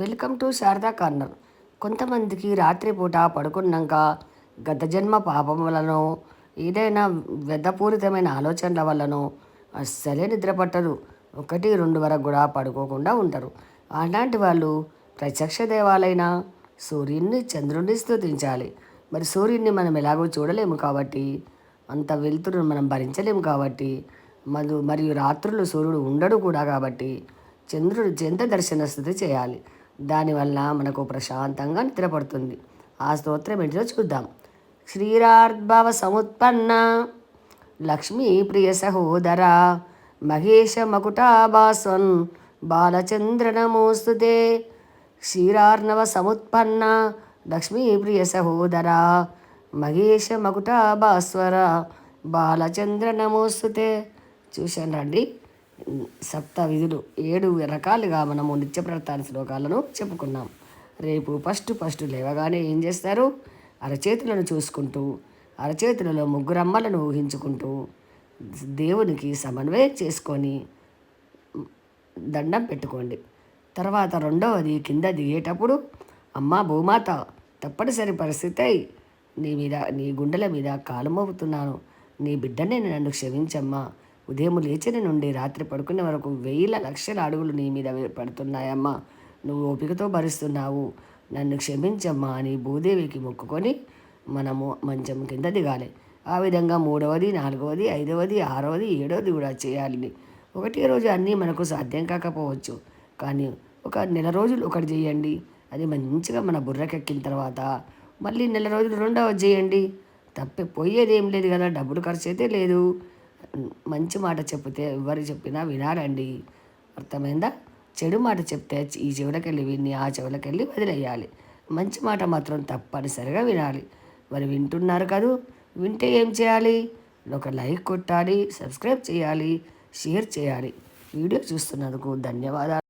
Welcome to Sharada corner. కొంతమందికి రాత్రిపూట పడుకున్నాక గత జన్మ పాపం వలనో ఏదైనా వ్యధపూరితమైన ఆలోచనల వలనో అస్సలే నిద్రపట్టరు ఒకటి రెండు వరకు కూడా పడుకోకుండా ఉంటారు. అలాంటి వాళ్ళు ప్రత్యక్ష దేవాలైన సూర్యుడిని చంద్రుడిని స్థుతించాలి మరి సూర్యుడిని మనం ఎలాగో చూడలేము కాబట్టి అంత వెలుతురును మనం భరించలేము కాబట్టి మరియు మరియు రాత్రులు సూర్యుడు ఉండడు కూడా కాబట్టి చంద్రుడు చెంత దర్శన స్థితి చేయాలి. దానివల్ల మనకు ప్రశాంతంగా నిద్రపడుతుంది. ఆ స్తోత్రం ఏంటో చూద్దాం. శ్రీరార్భవ సముత్పన్న లక్ష్మీ ప్రియ సహోదర మహేష మకుటాభాసన్ బాలచంద్ర నమోస్తుతే క్షీరార్ణవ సముత్పన్న లక్ష్మీ ప్రియ సహోదర మహేష మకుటాభాస్వర బాలచంద్ర నమోస్తుతే చూశానండి సప్త విధులు ఏడు రకాలుగా మనము నిత్య ప్రవర్తన శ్లోకాలను చెప్పుకున్నాం. రేపు ఫస్ట్ ఫస్ట్ లేవగానే ఏం చేస్తారు? అరచేతులను చూసుకుంటూ అరచేతులలో ముగ్గురమ్మలను ఊహించుకుంటూ దేవునికి సమన్వయం చేసుకొని దండం పెట్టుకోండి. తర్వాత రెండవది కింద దిగేటప్పుడు అమ్మ భూమాత తప్పనిసరి పరిస్థితి అయి నీ మీద నీ గుండెల మీద కాలు మోపుతున్నాను నీ బిడ్డనే నన్ను క్షమించమ్మా. ఉదయం లేచిన నుండి రాత్రి పడుకునే వరకు వేల లక్షల అడుగులు నీ మీద పడుతున్నాయమ్మా. నువ్వు ఓపికతో భరిస్తున్నావు. నన్ను క్షమించమ్మా అని భూదేవికి మొక్కుకొని మనము మంచం కింద దిగాలి. ఆ విధంగా మూడవది నాలుగవది ఐదవది ఆరవది ఏడవది కూడా చేయాలి. ఒకటే రోజు అన్నీ మనకు సాధ్యం కాకపోవచ్చు. కానీ ఒక నెల రోజులు ఒకటి చేయండి. అది మంచిగా మన బుర్రకెక్కిన తర్వాత మళ్ళీ నెల రోజులు రెండవది చేయండి. తప్పిపోయేది ఏం లేదు కదా డబ్బులు ఖర్చు అయితే లేదు. మంచి మాట చెప్తే ఎవరు చెప్పినా వినాలండి. అర్థమైందా? చెడు మాట చెప్తే ఈ చెవులకెళ్ళి విని ఆ చెవులకెళ్ళి వదిలేయాలి. మంచి మాట మాత్రం తప్పనిసరిగా వినాలి. మరి వింటున్నారు కదూ? వింటే ఏం చేయాలి? ఒక లైక్ కొట్టాలి సబ్స్క్రైబ్ చేయాలి షేర్ చేయాలి. వీడియో చూస్తున్నందుకు ధన్యవాదాలు.